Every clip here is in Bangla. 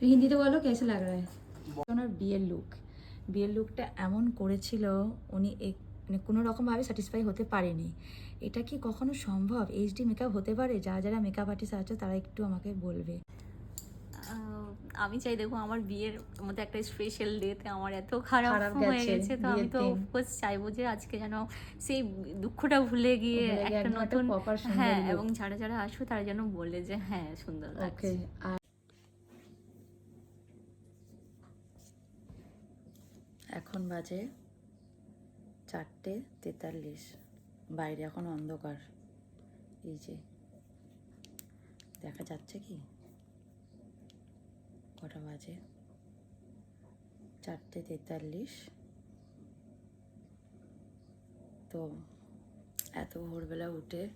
হিন্দিতে বলো কেসে লাগ রা ওনার বিয়ের লুক বিয়ের লুকটা এমন করেছিল উনি এক- মানে কোনো রকমভাবে স্যাটিসফাই হতে পারেনি। এটা কি কখনো সম্ভব? এইচডি মেকআপ হতে পারে? যা যারা মেকআপ আর্টিস্ট আছে তারা একটু আমাকে বলবে। আমি চাই দেখো আমার বিয়ের মধ্যে একটা স্পেশাল ডেতে আমার এত খারাপ হয়ে গেছে তো আমি তো। অফকোর্স চাইব যে আজকে যেন সেই দুঃখটা ভুলে গিয়ে একটা নতুন হ্যাঁ এবং যারা যারা আসবে তারা যেন বলে যে হ্যাঁ সুন্দর লাগছে। এখন বাজে চারটে তেতাল্লিশ। বাইরে এখন অন্ধকার। এই যে, দেখা যাচ্ছে কি? কটা বাজে? চারটে তেতাল্লিশ। তো এত ভোরবেলা উঠে,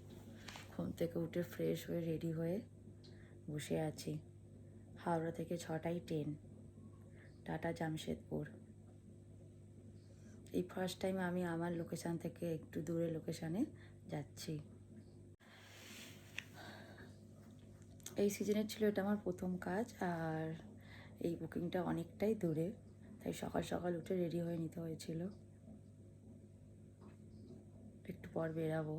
ঘুম থেকে উঠে ফ্রেশ হয়ে রেডি হয়ে বসে আছি। হাওড়া থেকে ছটায় ট্রেন টাটা জামশেদপুর। এই ফার্স্ট টাইম আমি আমার লোকেশান থেকে একটু দূরে লোকেশানে যাচ্ছি। এই সিজনের ছিল এটা আমার প্রথম কাজ আর এই বুকিংটা অনেকটাই দূরে, তাই সকাল সকাল উঠে রেডি হয়ে নিতে হয়েছিল। একটু পর বেরাবো।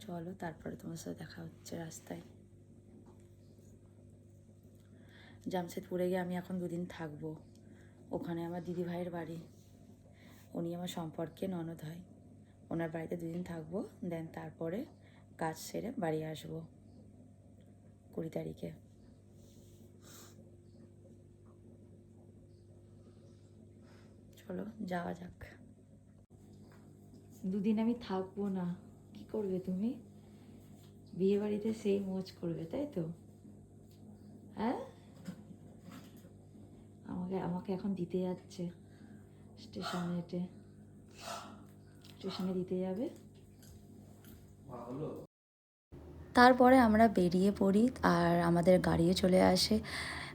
চলো, তারপরে তোমার সাথে দেখা হচ্ছে রাস্তায়। জামশেদপুরে গিয়ে আমি এখন দুদিন থাকব। ওখানে আমার দিদি ভাইয়ের বাড়ি। উনি আমার সম্পর্কে ননদ হয়। ওনার বাড়িতে দুদিন থাকব, দেন তারপরে কাজ সেরে বাড়ি আসব কুড়ি তারিখে। চলো, যাওয়া যাক। দুদিন আমি থাকব না, কি করবে তুমি? বিয়ে বাড়িতে সেই মোজ করবে, তাই তো হ্যাঁ আমাকে এখন দিতে যাচ্ছে। স্টেশনে এটে। স্টেশনে দিতে যাবে। তারপরে আমরা বেরিয়ে পড়ি আর আমাদের গাড়িও চলে আসে।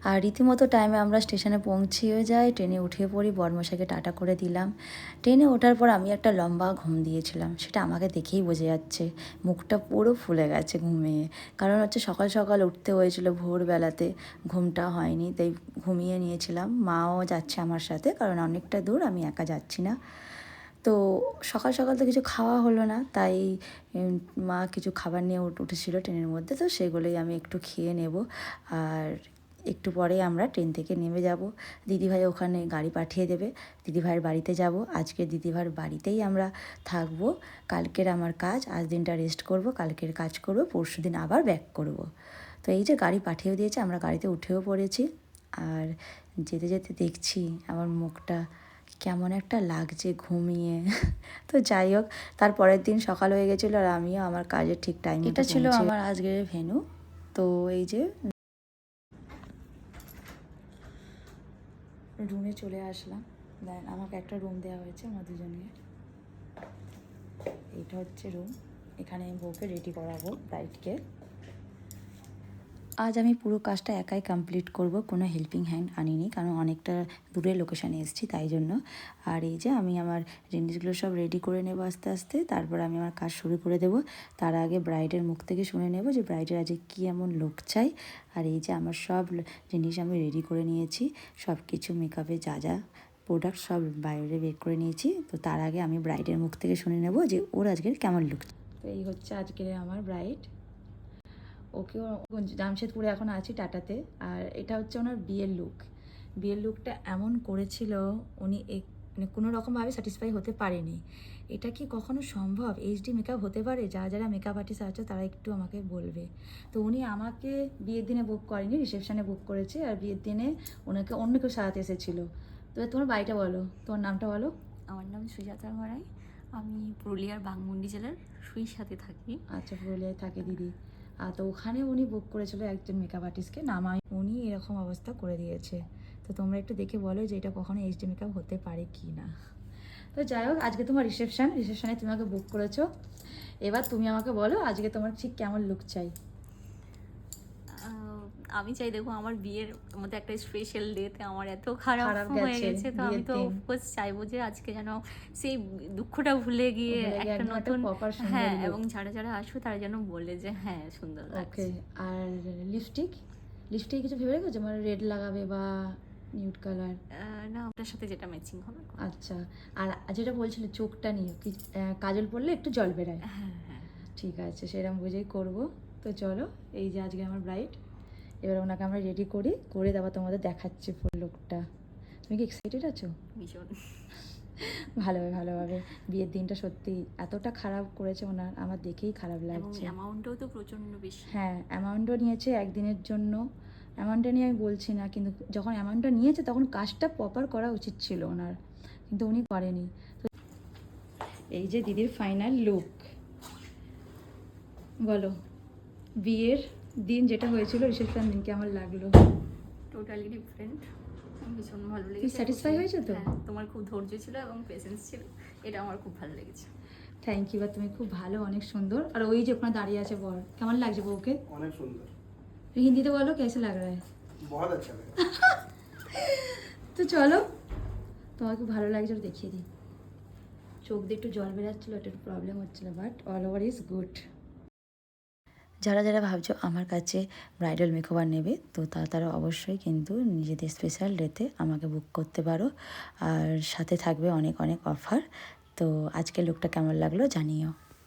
আর রীতিমতো টাইমে আমরা স্টেশনে পৌঁছেও যাই ট্রেনে উঠে পড়ি বর্মশাকে টাটা করে দিলাম। ট্রেনে ওঠার পর আমি একটা লম্বা ঘুম দিয়েছিলাম, সেটা আমাকে দেখেই বোঝা যাচ্ছে, মুখটা পুরো ফুলে গেছে ঘুমিয়ে। কারণ হচ্ছে সকাল সকাল উঠতে হয়েছিল ভোরবেলাতে, ঘুমটা হয়নি, তাই ঘুমিয়ে নিয়েছিলাম। মাও যাচ্ছে আমার সাথে, কারণ অনেকটা দূর, আমি একা যাচ্ছি না। তো সকাল সকাল তো কিছু খাওয়া হলো না, তাই মা কিছু খাবার নিয়ে উঠ- উঠেছিল ট্রেনের মধ্যে, তো সেগুলোই আমি একটু খেয়ে নেব। আর একটু পরে আমরা ট্রেন থেকে নেমে যাব। দিদিভাই ওখানে গাড়ি পাঠিয়ে দেবে। দিদিভাইয়ের বাড়িতে যাব। আজকে দিদিভাইয়ের বাড়িতেই আমরা থাকব। কালকের আমার কাজ আজ দিনটা রেস্ট করব কালকের কাজ করব পরশু দিন আবার ব্যাক করব। তো এই যে গাড়ি পাঠিয়েও দিয়েছে আমরা গাড়িতে উঠেও পড়েছি। আর যেতে যেতে দেখছি আমার মুখটা কেমন একটা লাগছে ঘুমিয়ে। তো যাই হোক তার পরের দিন সকাল হয়ে গেছিল আর আমিও আমার কাজের ঠিক টাইম এটা ছিল আমার আজকের ভেনু তো এই যে রুমে চলে আসলাম। দেন আমাকে একটা রুম দেওয়া হয়েছে, আমার দুজনের এইটা হচ্ছে রুম এখানে আমি বউকে রেডি করাবো ব্রাইডকে আজ আমি পুরো কাজটা একাই কমপ্লিট করব, কোনো হেল্পিং হ্যান্ড আনিনি, কারণ অনেকটা দূরে লোকেশানে এসেছি, তাই জন্য। আর এই যে আমি আমার জিনিসগুলো সব রেডি করে নেব আস্তে আস্তে, তারপর আমি আমার কাজ শুরু করে দেব। তার আগে ব্রাইডের মুখ থেকে শুনে নেব যে ব্রাইডের আজকে কী এমন লোক চাই। আর এই যে আমার সব জিনিস আমি রেডি করে নিয়েছি সব কিছু মেকআপে যা যা প্রোডাক্ট সব বাইরে বের করে নিয়েছি। তো তার আগে আমি ব্রাইডের মুখ থেকে শুনে নেব যে ওর আজকের কেমন লুক তো এই হচ্ছে আজকের আমার ব্রাইড ওকেও জামশেদপুরে এখন আছি টাটাতে। আর এটা হচ্ছে ওনার বিয়ের লুক বিয়ের লুকটা এমন করেছিল উনি এক- মানে কোনো রকমভাবে স্যাটিসফাই হতে পারেনি। এটা কি কখনো সম্ভব? এইচডি মেকআপ হতে পারে? যা যারা মেকআপ আর্টিস্ট আছে তারা একটু আমাকে বলবে। তো উনি আমাকে বিয়ের দিনে বুক করেনি রিসেপশানে বুক করেছে। আর বিয়ের দিনে ওনাকে অন্য কেউ সাজাতে এসেছিল। তো তোমার বাড়িটা বলো। তোমার নামটা বলো। আমার নাম সুজাতা মারাই। আমি পুরুলিয়ার বাংমুন্ডি জেলার সুইর সাথে থাকি। আচ্ছা পুরুলিয়ায় থাকে দিদি। তো ওখানে উনি বুক করেছিল একজন মেকআপ আর্টিস্টকে নামাই উনি এরকম অবস্থা করে দিয়েছে। তো তোমরা একটু দেখে বলো যে এটা কখনো এইচডি মেকআপ হতে পারে কি না। তো যাই হোক, আজকে তোমার রিসেপশান রিসেপশানে তুমি আমাকে বুক করেছ। এবার তুমি আমাকে বলো আজকে তোমার ঠিক কেমন লুক চাই। আমি চাই দেখো আমার বিয়ের মধ্যে একটা স্পেশাল ডেতে আমার এত খারাপ হয়ে গেছে তো আমি তো অফকোর্স চাইব যে আজকে যেন সেই দুঃখটা ভুলে গিয়ে একটা নতুন হ্যাঁ এবং যারা যারা আসবে তারা যেন বলে যে হ্যাঁ সুন্দর লাগছে। আর লিপস্টিক লিপস্টিক কিছু ভেবে রেখেছো? মানে রেড লাগাবে বা নিউড কালার না ওটার সাথে যেটা ম্যাচিং হবে। আচ্ছা আর যেটা বলছিলে চোখটা নিয়ে কাজল পরলে একটু জল বেরায়। হ্যাঁ হ্যাঁ। ঠিক আছে সেরকম বুঝেই করব। তো চলো এই যে আজকে আমার ব্রাইড এবার ওনাকে আমরা রেডি করি করে তারপর তোমাদের দেখাচ্ছি ফুল লুকটা তুমি কি এক্সাইটেড আছো? ভীষণ। ভালোভাবে ভালোভাবে। বিয়ের দিনটা সত্যি এতটা খারাপ করেছে ওনার আমার দেখেই খারাপ লাগছে। অ্যামাউন্টও তো প্রচণ্ড বেশি। হ্যাঁ অ্যামাউন্টও নিয়েছে একদিনের জন্য। অ্যামাউন্টটা নিয়ে আমি বলছি না কিন্তু যখন অ্যামাউন্টটা নিয়েছে তখন কাজটা প্রপার করা উচিত ছিল ওনার। কিন্তু উনি করেনি। তো এই যে দিদির ফাইনাল লুক বলো বিয়ের দিন যেটা হয়েছিল রিসেপশন দিন কেমন লাগল। টোটালি ডিফারেন্ট ভীষণ ভালো লেগেছে স্যাটিসফাই হয়েছে তো? হ্যাঁ, তোমার খুব ধৈর্য ছিল এবং পেশেন্স ছিল। এটা আমার খুব ভালো লেগেছে। থ্যাংক ইউ বা তুমি খুব ভালো অনেক সুন্দর। আর ওই যে ওখানে দাঁড়িয়ে আছে বর কেমন লাগছে বউকে? অনেক সুন্দর। হিন্দিতে বলো কেসে লাগ রা বহুত আচ্ছা তো চলো তোমাকে ভালো লাগছে দেখিয়ে দিই। চোখ দিয়ে একটু জল বেরাচ্ছিল একটু প্রবলেম হচ্ছিল but all over is good যারা যারা ভাবছ আমার কাছে ব্রাইডাল মেকওভার নেবে, তো তারা তারা অবশ্যই কিন্তু নিজেদের স্পেশাল ডেতে আমাকে বুক করতে পারো। আর সাথে থাকবে অনেক অনেক অফার তো আজকে লুকটা কেমন লাগল জানিও।